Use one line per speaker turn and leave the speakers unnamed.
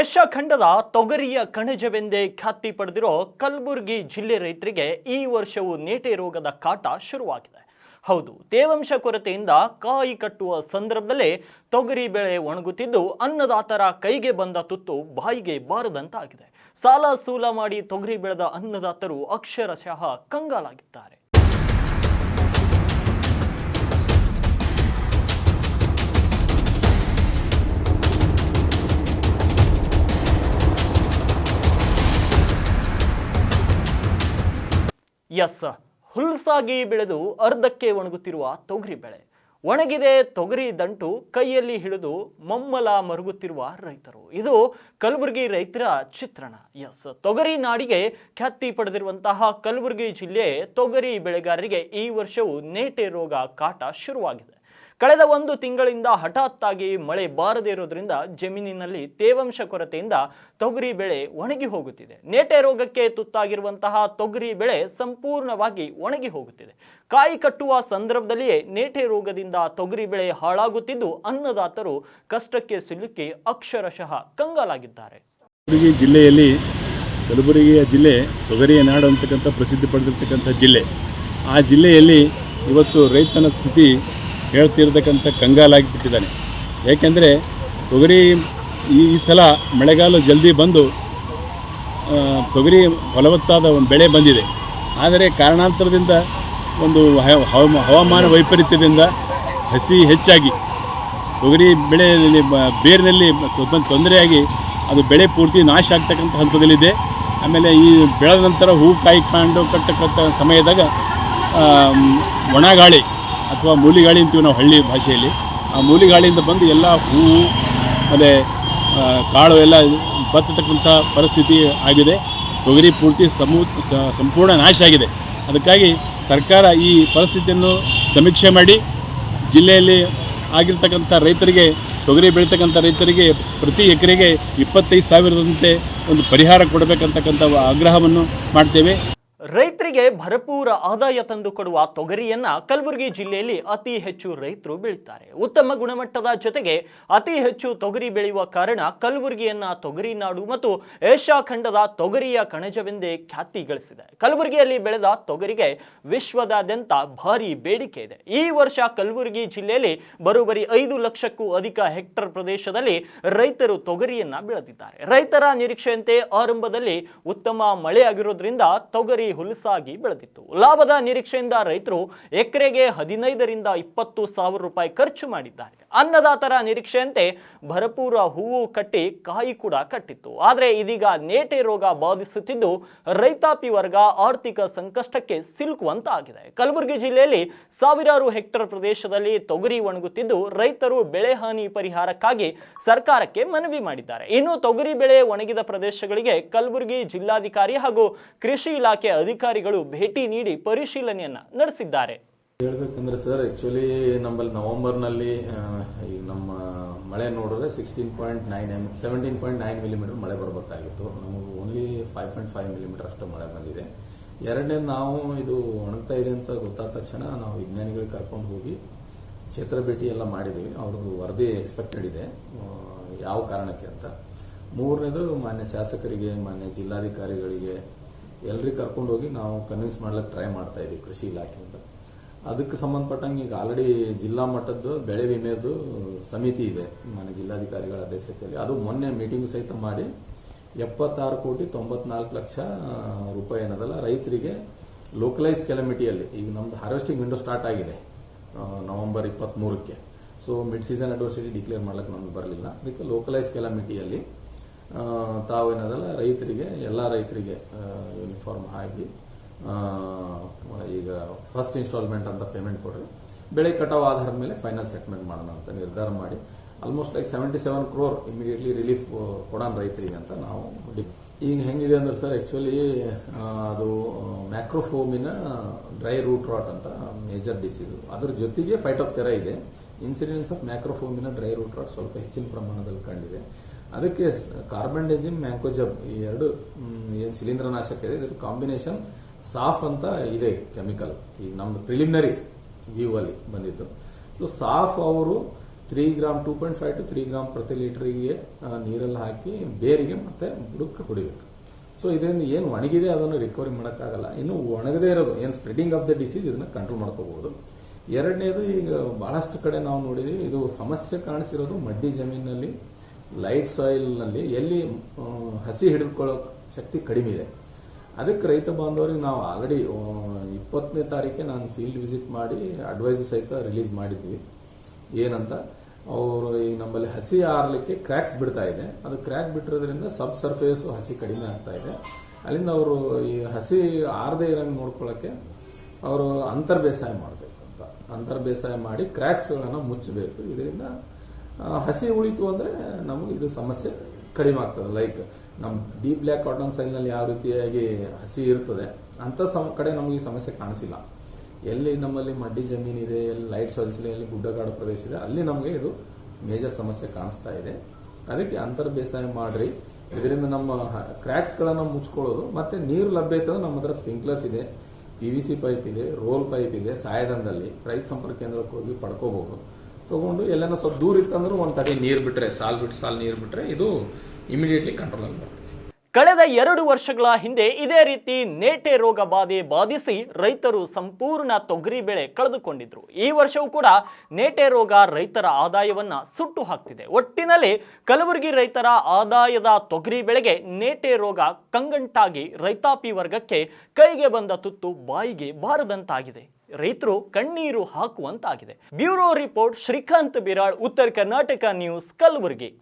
Asia ಖಂಡದ ತೊಗರಿಯ ಕಣಜವೆಂದೇ ಖ್ಯಾತಿ ಪಡೆದಿರೋ ಕಲಬುರಗಿ ಜಿಲ್ಲೆ ರೈತರಿಗೆ ಈ ವರ್ಷವೂ ನೇಟೆ ರೋಗದ ಕಾಟ ಶುರುವಾಗಿದೆ. ಹೌದು, ತೇವಾಂಶ ಕೊರತೆಯಿಂದ ಕಾಯಿ ಕಟ್ಟುವ ಸಂದರ್ಭದಲ್ಲೇ ತೊಗರಿ ಬೆಳೆ ಒಣಗುತ್ತಿದ್ದು ಅನ್ನದಾತರ ಕೈಗೆ ಬಂದ ತುತ್ತು ಬಾಯಿಗೆ ಬಾರದಂತಾಗಿದೆ. ಸಾಲ ಸೂಲ ಮಾಡಿ ತೊಗರಿ ಬೆಳೆದ ಅನ್ನದಾತರು ಅಕ್ಷರಶಃ ಕಂಗಾಲಾಗಿದ್ದಾರೆ. ಎಸ್ ಹುಲ್ಸಾಗಿ ಬೆಳೆದು ಅರ್ಧಕ್ಕೆ ಒಣಗುತ್ತಿರುವ ತೊಗರಿ ಬೆಳೆ. ಒಣಗಿದೆ ತೊಗರಿ ದಂಟು ಕೈಯಲ್ಲಿ ಹಿಡಿದು ಮಮ್ಮಲ ಮರುಗುತ್ತಿರುವ ರೈತರು. ಇದು ಕಲಬುರಗಿ ರೈತರ ಚಿತ್ರಣ. ಎಸ್. ತೊಗರಿ ನಾಡಿಗೆ ಖ್ಯಾತಿ ಪಡೆದಿರುವಂತಹ ಕಲಬುರಗಿ ಜಿಲ್ಲೆ ತೊಗರಿ ಬೆಳೆಗಾರರಿಗೆ ಈ ವರ್ಷವೂ ನೇಟೆ ರೋಗ ಕಾಟ ಶುರುವಾಗಿದೆ. ಕಳೆದ ಒಂದು ತಿಂಗಳಿಂದ ಹಠಾತ್ತಾಗಿ ಮಳೆ ಬಾರದೇ ಇರೋದ್ರಿಂದ ಜಮೀನಿನಲ್ಲಿ ತೇವಾಂಶ ಕೊರತೆಯಿಂದ ತೊಗರಿ ಬೆಳೆ ಒಣಗಿ ಹೋಗುತ್ತಿದೆ. ನೇಟೆ ರೋಗಕ್ಕೆ ತುತ್ತಾಗಿರುವಂತಹ ತೊಗರಿ ಬೆಳೆ ಸಂಪೂರ್ಣವಾಗಿ ಒಣಗಿ ಹೋಗುತ್ತಿದೆ. ಕಾಯಿ ಕಟ್ಟುವ ಸಂದರ್ಭದಲ್ಲಿಯೇ ನೇಟೆ ರೋಗದಿಂದ ತೊಗರಿ ಬೆಳೆ ಹಾಳಾಗುತ್ತಿದ್ದು, ಅನ್ನದಾತರು ಕಷ್ಟಕ್ಕೆ ಸಿಲುಕಿ ಅಕ್ಷರಶಃ ಕಂಗಾಲಾಗಿದ್ದಾರೆ.
ಕಲಬುರಗಿ ಜಿಲ್ಲೆಯಲ್ಲಿ ಕಲಬುರಗಿಯ ಜಿಲ್ಲೆ, ತೊಗರಿಯ ನಾಡು ಅಂತಕ್ಕಂಥ ಪ್ರಸಿದ್ಧಿ ಪಡೆದಿರ್ತಕ್ಕಂಥ ಜಿಲ್ಲೆ. ಆ ಜಿಲ್ಲೆಯಲ್ಲಿ ಇವತ್ತು ರೈತನ ಸ್ಥಿತಿ ಹೇಳ್ತಿರ್ತಕ್ಕಂಥ ಕಂಗಾಲಾಗಿಬಿಟ್ಟಿದ್ದಾನೆ ಏಕೆಂದರೆ ತೊಗರಿ ಈ ಸಲ ಮಳೆಗಾಲ ಜಲ್ದಿ ಬಂದು ತೊಗರಿ ಫಲವತ್ತಾದ ಒಂದು ಬೆಳೆ ಬಂದಿದೆ. ಆದರೆ ಕಾರಣಾಂತರದಿಂದ ಒಂದು ಹವಾಮಾನ ವೈಪರೀತ್ಯದಿಂದ ಹಸಿ ಹೆಚ್ಚಾಗಿ ತೊಗರಿ ಬೆಳೆಯಲ್ಲಿ ಬೇರಿನಲ್ಲಿ ತೊಂದ- ತೊಂದರೆಯಾಗಿ ಅದು ಬೆಳೆ ಪೂರ್ತಿ ನಾಶ ಆಗ್ತಕ್ಕಂಥ ಹಂತದಲ್ಲಿದೆ. ಆಮೇಲೆ ಈ ಬೆಳೆದ ನಂತರ ಹೂ ಕಾಯಿ ಕಾಂಡು ಕಟ್ಟಕ್ಕಂಥ ಸಮಯದಾಗ ಒಣಗಾಳಿ ಅಥವಾ ಮೂಲಿಗಾಳಿ ಅಂತೀವಿ ನಾವು ಹಳ್ಳಿ ಭಾಷೆಯಲ್ಲಿ, ಆ ಮೂಲಿಗಾಳಿಯಿಂದ ಬಂದು ಎಲ್ಲ ಹೂವು, ಮತ್ತು ಕಾಳು ಎಲ್ಲ ಬತ್ತಿರ್ತಕ್ಕಂಥ ಪರಿಸ್ಥಿತಿ ಆಗಿದೆ. ತೊಗರಿ ಪೂರ್ತಿ ಸಮೂ ಸಂಪೂರ್ಣ ನಾಶ ಆಗಿದೆ. ಅದಕ್ಕಾಗಿ ಸರ್ಕಾರ ಈ ಪರಿಸ್ಥಿತಿಯನ್ನು ಸಮೀಕ್ಷೆ ಮಾಡಿ, ಜಿಲ್ಲೆಯಲ್ಲಿ ಆಗಿರ್ತಕ್ಕಂಥ ರೈತರಿಗೆ, ತೊಗರಿ ಬೆಳೀತಕ್ಕಂಥ ರೈತರಿಗೆ ಪ್ರತಿ ಎಕರೆಗೆ ಇಪ್ಪತ್ತೈದು ಸಾವಿರದಂತೆ ಒಂದು ಪರಿಹಾರ ಕೊಡಬೇಕಂತಕ್ಕಂಥ ಆಗ್ರಹವನ್ನು ಮಾಡ್ತೇವೆ.
ರೈತರಿಗೆ ಭರಪೂರ ಆದಾಯ ತಂದು ಕೊಡುವ ತೊಗರಿಯನ್ನ ಕಲಬುರಗಿ ಜಿಲ್ಲೆಯಲ್ಲಿ ಅತಿ ಹೆಚ್ಚು ರೈತರು ಬೆಳೀತಾರೆ. ಉತ್ತಮ ಗುಣಮಟ್ಟದ ಜೊತೆಗೆ ಅತಿ ಹೆಚ್ಚು ತೊಗರಿ ಬೆಳೆಯುವ ಕಾರಣ ಕಲಬುರಗಿಯನ್ನ ತೊಗರಿ ನಾಡು ಮತ್ತು ಏಷ್ಯಾ ಖಂಡದ ತೊಗರಿಯ ಕಣಜವೆಂದೇ ಖ್ಯಾತಿ ಗಳಿಸಿದೆ. ಕಲಬುರಗಿಯಲ್ಲಿ ಬೆಳೆದ ತೊಗರಿಗೆ ವಿಶ್ವದಾದ್ಯಂತ ಭಾರಿ ಬೇಡಿಕೆ ಇದೆ. ಈ ವರ್ಷ ಕಲಬುರಗಿ ಜಿಲ್ಲೆಯಲ್ಲಿ ಬರೋಬ್ಬರಿ ಐದು ಲಕ್ಷಕ್ಕೂ ಅಧಿಕ ಹೆಕ್ಟರ್ ಪ್ರದೇಶದಲ್ಲಿ ರೈತರು ತೊಗರಿಯನ್ನ ಬೆಳೆದಿದ್ದಾರೆ. ರೈತರ ನಿರೀಕ್ಷೆಯಂತೆ ಆರಂಭದಲ್ಲಿ ಉತ್ತಮ ಮಳೆಯಾಗಿರೋದ್ರಿಂದ ತೊಗರಿ ಹುಲಸಾಗಿ ಬೆಳೆದಿತ್ತು. ಲಾಭದ ನಿರೀಕ್ಷೆಯಿಂದ ರೈತರು ಎಕರೆಗೆ ಹದಿನೈದರಿಂದ ಇಪ್ಪತ್ತು ಸಾವಿರ ರೂಪಾಯಿ ಖರ್ಚು ಮಾಡಿದ್ದಾರೆ. ಅನ್ನದಾತರ ನಿರೀಕ್ಷೆಯಂತೆ ಭರಪೂರ ಹೂವು ಕಟ್ಟಿ ಕಾಯಿ ಕೂಡ ಕಟ್ಟಿತ್ತು. ಆದರೆ ಇದೀಗ ನೇಟೆ ರೋಗ ಬಾಧಿಸುತ್ತಿದ್ದು ರೈತಾಪಿ ವರ್ಗ ಆರ್ಥಿಕ ಸಂಕಷ್ಟಕ್ಕೆ ಸಿಲುಕುವಂತಾಗಿದೆ. ಕಲಬುರಗಿ ಜಿಲ್ಲೆಯಲ್ಲಿ ಸಾವಿರಾರು ಹೆಕ್ಟರ್ ಪ್ರದೇಶದಲ್ಲಿ ತೊಗರಿ ಒಣಗುತ್ತಿದ್ದು ರೈತರು ಬೆಳೆ ಹಾನಿ ಪರಿಹಾರಕ್ಕಾಗಿ ಸರ್ಕಾರಕ್ಕೆ ಮನವಿ ಮಾಡಿದ್ದಾರೆ. ಇನ್ನು ತೊಗರಿ ಬೆಳೆ ಒಣಗಿದ ಪ್ರದೇಶಗಳಿಗೆ ಕಲಬುರಗಿ ಜಿಲ್ಲಾಧಿಕಾರಿ ಹಾಗೂ ಕೃಷಿ ಇಲಾಖೆ ಅಧಿಕಾರಿಗಳು ಭೇಟಿ ನೀಡಿ ಪರಿಶೀಲನೆಯನ್ನ ನಡೆಸಿದ್ದಾರೆ.
ಹೇಳ್ಬೇಕಂದ್ರೆ ಸರ್ ಆಕ್ಚುಲಿ ನಮ್ಮಲ್ಲಿ ನವೆಂಬರ್ನಲ್ಲಿ ಈ ನಮ್ಮ ಮಳೆ ನೋಡಿದ್ರೆ sixteen point nine M seventeen point nine millimetre ಮಳೆ ಬರಬೇಕಾಗಿತ್ತು. ನಮಗೆ only five point five millimetre ಅಷ್ಟು ಮಳೆ ಬಂದಿದೆ. ಎರಡನೇ ನಾವು ಇದು ಒಣಗ್ತಾ ಇದೆ ಅಂತ ಗೊತ್ತಾದ ತಕ್ಷಣ ನಾವು ವಿಜ್ಞಾನಿಗಳು ಕರ್ಕೊಂಡು ಹೋಗಿ ಕ್ಷೇತ್ರ ಭೇಟಿ ಎಲ್ಲ ಮಾಡಿದ್ದೀವಿ. ಅವ್ರದ್ದು ವರದಿ ಎಕ್ಸ್ಪೆಕ್ಟೆಡ್ ಇದೆ. ಯಾವ ಕಾರಣಕ್ಕೆ ಅಂತ. ಮೂರನೇದು ಮಾನ್ಯ ಶಾಸಕರಿಗೆ, ಮಾನ್ಯ ಜಿಲ್ಲಾಧಿಕಾರಿಗಳಿಗೆ ಎಲ್ಲರಿಗೂ ಕರ್ಕೊಂಡು ಹೋಗಿ ನಾವು ಕನ್ವಿನ್ಸ್ ಮಾಡ್ಲಿಕ್ಕೆ ಟ್ರೈ ಮಾಡ್ತಾ ಇದ್ದೀವಿ ಕೃಷಿ ಇಲಾಖೆಯಿಂದ. ಅದಕ್ಕೆ ಸಂಬಂಧಪಟ್ಟಂಗೆ ಈಗ ಆಲ್ರೆಡಿ ಜಿಲ್ಲಾ ಮಟ್ಟದ್ದು, ಬೆಳೆ ವಿಮೆದು ಸಮಿತಿ ಇದೆ. ಮಾನ್ಯ ಜಿಲ್ಲಾಧಿಕಾರಿಗಳ ಅಧ್ಯಕ್ಷತೆಯಲ್ಲಿ. ಅದು ಮೊನ್ನೆ ಮೀಟಿಂಗ್ ಸಹಿತ ಮಾಡಿ ಎಪ್ಪತ್ತಾರು ಕೋಟಿ ತೊಂಬತ್ನಾಲ್ಕು ಲಕ್ಷ ರೂಪಾಯಿ ಏನದಲ್ಲ, ರೈತರಿಗೆ ಲೋಕಲೈಸ್ ಕೆಲಮಿಟಿಯಲ್ಲಿ ಈಗ ನಮ್ದು ಹಾರ್ವೆಸ್ಟಿಂಗ್ ವಿಂಡೋ ಸ್ಟಾರ್ಟ್ ಆಗಿದೆ November ಇಪ್ಪತ್ಮೂರಕ್ಕೆ. So mid season adversity declare ಮಾಡ್ಲಿಕ್ಕೆ ನಮ್ಗೆ ಬರಲಿಲ್ಲ. ಅದಕ್ಕೆ ಲೋಕಲೈಸ್ ಕೆಲಮಿಟಿಯಲ್ಲಿ ತಾವೇನದಲ್ಲ, ರೈತರಿಗೆ, ಎಲ್ಲ ರೈತರಿಗೆ ಯೂನಿಫಾರ್ಮ್ ಹಾಕಿ ಈಗ ಫಸ್ಟ್ ಇನ್ಸ್ಟಾಲ್ಮೆಂಟ್ ಅಂತ ಪೇಮೆಂಟ್ ಕೊಡ್ರಿ. ಬೆಳೆ ಕಟಾವ್ ಆಧಾರದ ಮೇಲೆ ಫೈನಲ್ ಸೆಟ್ಮೆಂಟ್ ಮಾಡೋಣ ಅಂತ ನಿರ್ಧಾರ ಮಾಡಿ. Almost like seventy seven crore immediately relief ಕೊಡೋಣ ರೈತರಿಗೆ ಅಂತ ನಾವು ಈಗ ಹೆಂಗಿದೆ ಅಂದ್ರೆ ಸರ್ ಆಕ್ಚುಲಿ ಅದು ಮ್ಯಾಕ್ರೋಫೋಮಿನ ಡ್ರೈ ರೂಟ್ ರಾಟ್ ಅಂತ ಮೇಜರ್ ಡಿಸೀಸ್ ಅದ್ರ ಜೊತೆಗೆ ಫೈಟೋಪ್ತೆರ ಇದೆ. Incidence of Macrophomina dry root rot ಸ್ವಲ್ಪ ಹೆಚ್ಚಿನ ಪ್ರಮಾಣದಲ್ಲಿ ಕಂಡಿದೆ. ಅದಕ್ಕೆ ಕಾರ್ಬನ್ ಡೈಜಿನ್ ಮ್ಯಾಂಕೋಜಬ್ ಈ ಎರಡು ಏನು ಶಿಲೀಂಧ್ರನಾಶಕ ಇದೆ. ಇದ್ರ ಕಾಂಬಿನೇಷನ್ ಸಾಫ್ ಅಂತ ಇದೆ ಕೆಮಿಕಲ್. ಈಗ ನಮ್ದು ಪ್ರಿಲಿಮಿನರಿ ವ್ಯೂ ಅಲ್ಲಿ ಬಂದಿದ್ದು. ಸೊ ಸಾಫ್ ಅವರು three gram two point five to three gram ಪ್ರತಿ ಲೀಟರ್ಗೆ ನೀರಲ್ಲಿ ಹಾಕಿ ಬೇರಿಗೆ ಮತ್ತೆ ಬುಡಕ್ಕೆ ಹೊಡಿಬೇಕು ಸೊ ಇದರಿಂದ ಏನು ಒಣಗಿದೆ ಅದನ್ನು ರಿಕವರಿ ಮಾಡೋಕ್ಕಾಗಲ್ಲ. ಇನ್ನು ಒಣಗದೇ ಇರೋದು, ಏನು ಸ್ಪ್ರೆಡಿಂಗ್ ಆಫ್ ದ ಡಿಸೀಸ್ ಇದನ್ನ ಕಂಟ್ರೋಲ್ ಮಾಡ್ಕೋಬಹುದು. ಎರಡನೇದು ಈಗ ಬಹಳಷ್ಟು ಕಡೆ ನಾವು ನೋಡಿದ್ವಿ, ಇದು ಸಮಸ್ಯೆ ಕಾಣಿಸಿರೋದು ಮಡ್ಡಿ ಜಮೀನಲ್ಲಿ ಲೈಟ್ ಸಾಯಿಲ್ನಲ್ಲಿ ಎಲ್ಲಿ ಹಸಿ ಹಿಡಿದುಕೊಳ್ಳೋ ಶಕ್ತಿ ಕಡಿಮೆ ಇದೆ. ಅದಕ್ಕೆ ರೈತ ಬಾಂಧವರಿಗೆ ನಾವು ಆಲ್ರೆಡಿ ಇಪ್ಪತ್ತನೇ ತಾರೀಕೆ ನಾನು ಫೀಲ್ಡ್ ವಿಸಿಟ್ ಮಾಡಿ ಅಡ್ವೈಸ್ ಸಹಿತ ರಿಲೀಸ್ ಮಾಡಿದ್ವಿ. ಏನಂತ? ಅವರು ಈ ನಮ್ಮಲ್ಲಿ ಹಸಿ ಆರ್ಲಿಕ್ಕೆ ಕ್ರ್ಯಾಕ್ಸ್ ಬಿಡ್ತಾ ಇದೆ. ಅದು ಕ್ರ್ಯಾಕ್ ಬಿಟ್ಟಿರೋದ್ರಿಂದ ಸಬ್ ಸರ್ಫೇಸ್ ಹಸಿ ಕಡಿಮೆ ಆಗ್ತಾ ಇದೆ. ಅಲ್ಲಿಂದ ಅವರು ಈ ಹಸಿ ಆರದೇ ಇರಂಗೆ ನೋಡ್ಕೊಳ್ಳೋಕೆ ಅವರು ಅಂತರ್ ಬೇಸಾಯ ಮಾಡಬೇಕು ಅಂತ. ಅಂತರ್ ಬೇಸಾಯ ಮಾಡಿ ಕ್ರ್ಯಾಕ್ಸ್ಗಳನ್ನು ಮುಚ್ಚಬೇಕು. ಇದರಿಂದ ಹಸಿ ಉಳಿತು ಅಂದ್ರೆ ನಮಗೆ ಇದು ಸಮಸ್ಯೆ ಕಡಿಮೆ ಆಗ್ತದೆ. ಲೈಕ್ ನಮ್ ಡೀಪ್ ಬ್ಲ್ಯಾಕ್ ಕಾಟನ್ ಸೈಲ್ನಲ್ಲಿ ಯಾವ ರೀತಿಯಾಗಿ ಹಸಿ ಇರ್ತದೆ, ಅಂತ ಕಡೆ ನಮಗೆ ಈ ಸಮಸ್ಯೆ ಕಾಣಿಸಿಲ್ಲ. ಎಲ್ಲಿ ನಮ್ಮಲ್ಲಿ ಮಡ್ಡಿ ಜಮೀನಿದೆ ಎಲ್ಲಿ ಲೈಟ್ ಸಾಯಿಲ್ಸ್ ಇದೆ, ಎಲ್ಲಿ ಗುಡ್ಡಗಾಡು ಪ್ರದೇಶ ಇದೆ, ಅಲ್ಲಿ ನಮಗೆ ಇದು ಮೇಜರ್ ಸಮಸ್ಯೆ ಕಾಣಿಸ್ತಾ ಇದೆ. ಅದಕ್ಕೆ ಅಂತರ್ ಬೇಸಾಯ ಮಾಡ್ರಿ. ಇದರಿಂದ ನಮ್ಮ ಕ್ರ್ಯಾಕ್ಸ್ ಗಳನ್ನ ಮುಚ್ಕೊಳ್ಳೋದು, ಮತ್ತೆ ನೀರು ಲಭ್ಯತೆ ಇತ್ತು ನಮ್ಮ ಹತ್ರ ಸ್ಪ್ರಿಂಕ್ಲರ್ಸ್ ಇದೆ ಪಿವಿಸಿ ಪೈಪ್ ಇದೆ ರೋಲ್ ಪೈಪ್ ಇದೆ, ಸಾಯದಂದಲ್ಲಿ ರೈತ ಸಂಪರ್ಕ ಕೇಂದ್ರಕ್ಕೆ ಹೋಗಿ ಪಡ್ಕೋಬಹುದು. ತಗೊಂಡು ಎಲ್ಲ ಸ್ವಲ್ಪ ದೂರ ಇತ್ತಂದ್ರೆ ಒಂದ್ ತಡೆ ನೀರು ಬಿಟ್ರೆ, ಸಾಲ್ ಬಿಟ್ಟು ಸಾಲ್ ನೀರು ಬಿಟ್ರೆ ಇದು ಇಮಿಡಿಯೇಟ್ಲಿ ಕಂಟ್ರೋಲ್
ಕಳೆದ ಎರಡು ವರ್ಷಗಳ ಹಿಂದೆ ಇದೇ ರೀತಿ ನೇಟೆ ರೋಗ ಬಾಧೆ ಬಾಧಿಸಿ ರೈತರು ಸಂಪೂರ್ಣ ತೊಗರಿ ಬೆಳೆ ಕಳೆದುಕೊಂಡಿದ್ರು. ಈ ವರ್ಷವೂ ಕೂಡ ನೇಟೆ ರೋಗ ರೈತರ ಆದಾಯವನ್ನ ಸುಟ್ಟು ಹಾಕ್ತಿದೆ. ಒಟ್ಟಿನಲ್ಲಿ ಕಲಬುರಗಿ ರೈತರ ಆದಾಯದ ತೊಗರಿ ಬೆಳೆಗೆ ನೇಟೆ ರೋಗ ಕಂಗಂಟಾಗಿ ರೈತಾಪಿ ವರ್ಗಕ್ಕೆ ಕೈಗೆ ಬಂದ ತುತ್ತು ಬಾಯಿಗೆ ಬಾರದಂತಾಗಿದೆ. ರೈತರು ಕಣ್ಣೀರು ಹಾಕುವಂತಾಗಿದೆ. Bureau report Srikanth Biral, Uttara Karnataka news, Kalaburagi.